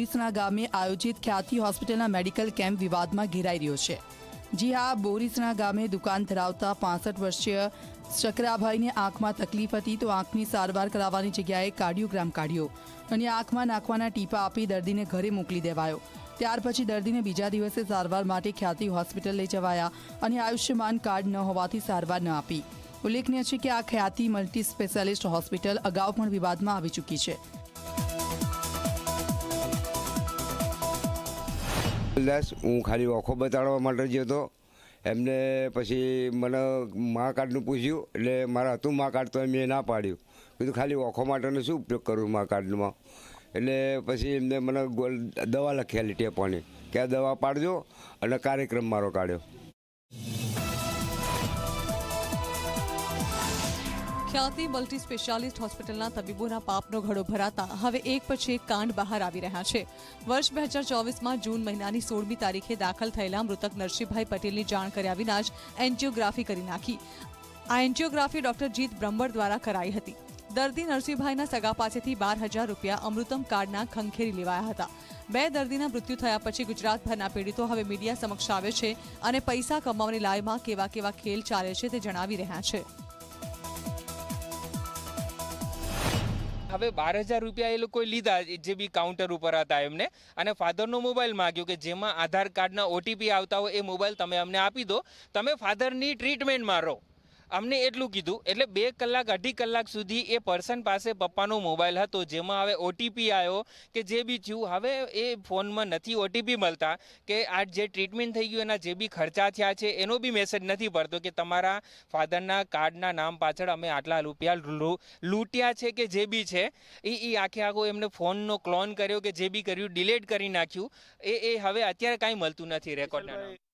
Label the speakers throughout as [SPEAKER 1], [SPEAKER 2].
[SPEAKER 1] બોરીસના ગામે આયોજિત ખ્યાતિ હોસ્પિટલના મેડિકલ કેમ્પ વિવાદમાં ઘેરાઈ રહ્યો છે. જી હા બોરીસણા ગામે દુકાન ધરાવતા પાસઠ વર્ષીય શકરાભાઈને આંખમાં તકલીફ હતી તો આંખની સારવાર કરાવવાની જગ્યાએ કાર્ડિયોગ્રામ કાઢ્યો અને આંખમાં નાખવાના ટીપા આપી દર્દીને ઘરે મોકલી દેવાયો. ત્યાર પછી દર્દીને બીજા દિવસે સારવાર માટે ખ્યાતિ હોસ્પિટલ લઈ જવાયા અને આયુષ્યમાન કાર્ડ ન હોવાથી સારવાર ન આપી. ઉલ્લેખનીય છે કે આ ખ્યાતિ મલ્ટી સ્પેશિયાલિસ્ટ હોસ્પિટલ અગાઉ પણ વિવાદમાં આવી ચૂકી છે.
[SPEAKER 2] દસ હું ખાલી ઓખો બતાડવા માટે જ હતો. એમને પછી મને મા કાર્ડનું પૂછ્યું, એટલે મારા હતું મા કાર્ડ, તો મેં ના પાડ્યું. કીધું, ખાલી ઓખો માટેનો શું ઉપયોગ કરું મા કાર્ડમાં? એટલે પછી એમને મને દવા લખેલી ટેપોની, કે દવા પાડજો અને કાર્યક્રમ મારો કાઢ્યો.
[SPEAKER 3] ખ્યાતિ મલ્ટી સ્પેશિયાલિસ્ટ હોસ્પિટલના તબીબોના પાપનો ઘડો ભરાતા હવે એક પછી એક કાંડ બહાર આવી રહ્યા છે. વર્ષ બે હજાર ચોવીસમાં જૂન મહિનાની સોળમી તારીખે દાખલ થયેલા મૃતક નરસિંહભાઈ પટેલની જાણ કર્યા વિના જ એન્જિયોગ્રાફી કરી નાખી. આ એન્જિયોગ્રાફી ડોક્ટર જીત બ્રહ્મર દ્વારા કરાઈ હતી. દર્દી નરસિંહભાઈના સગા પાસેથી બાર હજાર રૂપિયા અમૃતમ કાર્ડના ખંખેરી લેવાયા હતા. બે દર્દીના મૃત્યુ થયા પછી ગુજરાતભરના પીડિતો હવે મીડિયા સમક્ષ આવે છે અને પૈસા કમાવાની લાયમાં કેવા કેવા ખેલ ચાલે છે તે જણાવી રહ્યા છે.
[SPEAKER 4] હવે બાર હજાર રૂપિયા એ લોકોએ લીધા જે બી કાઉન્ટર ઉપર હતા એમને. અને ફાધરનો મોબાઈલ માંગ્યો કે જેમાં આધાર કાર્ડના ઓટીપી આવતા હોય એ મોબાઈલ તમે અમને આપી દો. તમે ફાધરની ટ્રીટમેન્ટમાં રહો. અમને એટલું કીધું એટલે બે કલાક અઢી કલાક સુધી એ પર્સન પાસે પપ્પાનો મોબાઈલ હતો જેમાં હવે ઓટીપી આવ્યો કે જે બી થયું. હવે એ ફોનમાં નથી ઓટીપી મળતા કે આ જે ટ્રીટમેન્ટ થઈ ગયું એના જે બી ખર્ચા થયા છે એનો બી મેસેજ નથી પડતો કે તમારા ફાધરના કાર્ડના નામ પાછળ અમે આટલા રૂપિયા લૂંટ્યા છે કે જે બી છે. એ એ આખે આખો એમને ફોનનો ક્લોન કર્યો કે જે બી કર્યું ડિલેટ કરી નાખ્યું. એ એ હવે અત્યારે કાંઈ મળતું નથી રેકોર્ડના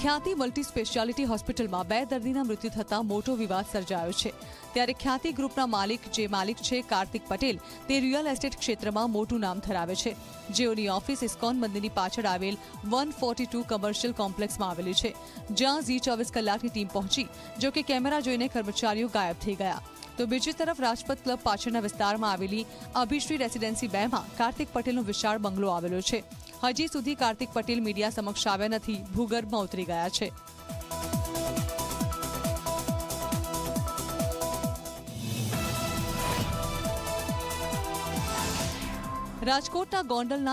[SPEAKER 3] ખ્યાતિ મલ્ટી સ્પેશિયાલિટી હોસ્પિટલમાં બે દર્દીના મૃત્યુ થતાં મોટો વિવાદ સર્જાયો છે. ત્યારે ખ્યાતિ ગ્રુપના માલિક, જે માલિક છે કાર્તિક પટેલ, તે રિયલ એસ્ટેટ ક્ષેત્રમાં મોટું નામ ધરાવે છે. જેઓની ઓફિસ ઇસ્કોન મંદિરની પાછળ આવેલ વન ફોર્ટી ટુ કમર્શિયલ કોમ્પ્લેક્સમાં આવેલી છે. જ્યાં ઝી ચોવીસ કલાકની ટીમ પહોંચી, જો કે કેમેરા જોઈને કર્મચારીઓ ગાયબ થઈ ગયા. તો બીજી તરફ રાજપથ ક્લબ પાછળના વિસ્તારમાં આવેલી અભિશ્રી રેસિડેન્સી બેમાં કાર્તિક પટેલનો વિશાળ બંગલો આવેલો છે. હજી સુધી કાર્તિક પટેલ મીડિયા સમક્ષ આવ્યા નથી. ભૂગર્ભમાં ઉતરી ગયા છે. રાજકોટના ગોંડલના